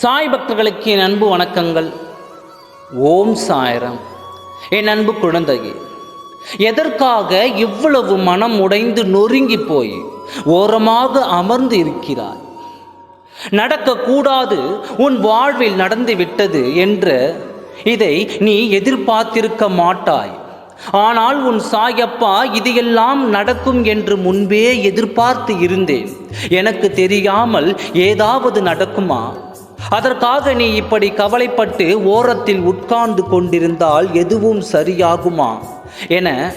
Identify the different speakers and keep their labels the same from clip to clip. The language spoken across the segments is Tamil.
Speaker 1: சாய் பக்தர்களுக்கு என் அன்பு வணக்கங்கள். ஓம் சாயரம். என் அன்பு குழந்தையே எதற்காக இவ்வளவு மனம் உடைந்து நொறுங்கி போய் ஓரமாக அமர்ந்து இருக்கிறாய்? நடக்கக்கூடாது உன் வாழ்வில் நடந்து விட்டது என்ற இதை நீ எதிர்பார்த்திருக்க மாட்டாய். ஆனால் உன் சாயப்பா இதையெல்லாம் நடக்கும் என்று முன்பே எதிர்பார்த்து இருந்தேன். எனக்கு தெரியாமல் ஏதாவது நடக்குமா? அதற்காக நீ இப்படி கவலைப்பட்டு ஓரத்தில் உட்கார்ந்து கொண்டிருந்தால் எதுவும் சரியாகுமா? என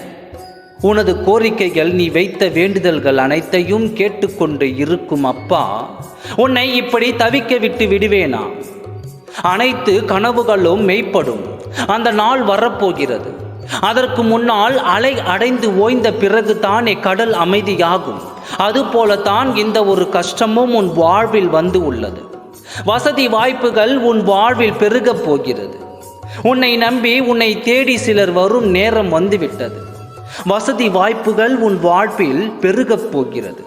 Speaker 1: உனது கோரிக்கைகள் நீ வைத்த வேண்டுதல்கள் அனைத்தையும் கேட்டுக்கொண்டு இருக்கும் அப்பா உன்னை இப்படி தவிக்க விட்டு விடுவேனா? அனைத்து கனவுகளும் மெய்ப்படும். அந்த நாள் வரப்போகிறது. அதற்கு முன்னால் அலை அடைந்து ஓய்ந்த பிறகு தானே கடல் அமைதியாகும். அதுபோலத்தான் இந்த ஒரு கஷ்டமும் உன் வாழ்வில் வந்து உள்ளது. வசதி வாய்ப்புகள் உன் வாழ்வில் பெருகப் போகிறது. உன்னை நம்பி உன்னை தேடி சிலர் வரும் நேரம் வந்துவிட்டது. வசதி வாய்ப்புகள் உன் வாழ்வில் பெருகப் போகிறது.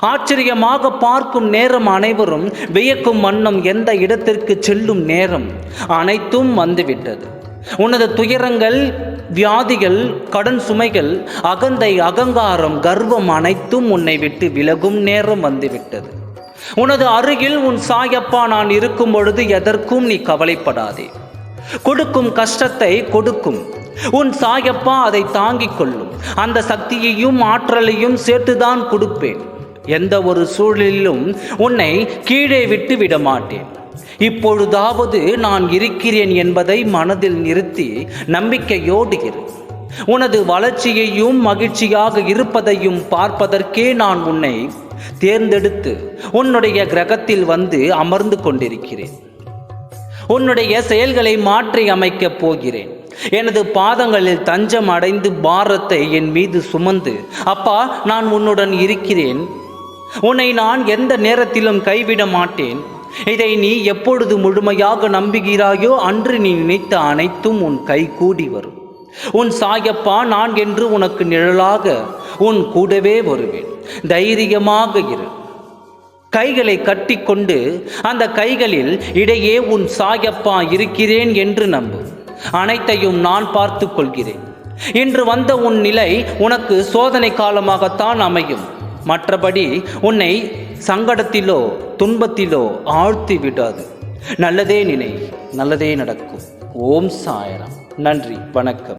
Speaker 1: ஆச்சரியமாக பார்க்கும் நேரம் அனைவரும் வியக்கும் வண்ணம் எந்த இடத்திற்கு செல்லும் நேரம் அனைத்தும் வந்துவிட்டது. உனது துயரங்கள் வியாதிகள் கடன் சுமைகள் அகந்தை அகங்காரம் கர்வம் அனைத்தும் உன்னை விட்டு விலகும் நேரம் வந்துவிட்டது. உனது அருகில் உன் சாயப்பா நான் இருக்கும் பொழுது எதற்கும் நீ கவலைப்படாதே. கொடுக்கும் கஷ்டத்தை கொடுக்கும். உன் சாயப்பா அதை தாங்கிக் கொள்ளும். அந்த சக்தியையும் ஆற்றலையும் சேர்த்துதான் கொடுப்பேன். எந்த ஒரு சூழலிலும் உன்னை கீழே விட்டு விட மாட்டேன் இப்பொழுதாவது நான் இருக்கிறேன் என்பதை மனதில் நிறுத்தி நம்பிக்கையோடு இரு. உனது வளர்ச்சியையும் மகிழ்ச்சியாக இருப்பதையும் பார்ப்பதற்கே நான் உன்னை தேர்ந்தெடுத்து உன்னுடைய கிரகத்தில் வந்து அமர்ந்து கொண்டிருக்கிறேன். உன்னுடைய செயல்களை மாற்றி அமைக்கப் போகிறேன். எனது பாதங்களில் தஞ்சம் அடைந்து பாரத்தை என் மீது சுமந்து அப்பா நான் உன்னுடன் இருக்கிறேன். உன்னை நான் எந்த நேரத்திலும் கைவிட மாட்டேன். இதை நீ எப்பொழுது முழுமையாக நம்புகிறாயோ அன்று நீ நினைத்த அனைத்தும் உன் கை கூடி வரும். உன் சாயப்பா நான் என்று உனக்கு நிழலாக உன் கூடவே வருவேன். தைரியமாக இரு. கைகளை கட்டிக்கொண்டு அந்த கைகளில் இடையே உன் சாயப்பா இருக்கிறேன் என்று நம்பு. அனைத்தையும் நான் பார்த்து கொள்கிறேன். இன்று வந்த உன் நிலை உனக்கு சோதனை காலமாகத்தான் அமையும். மற்றபடி உன்னை சங்கடத்திலோ துன்பத்திலோ ஆழ்த்தி விடாது. நல்லதே நினை நல்லதே நடக்கும். ஓம் சாயரம். நன்றி வணக்கம்.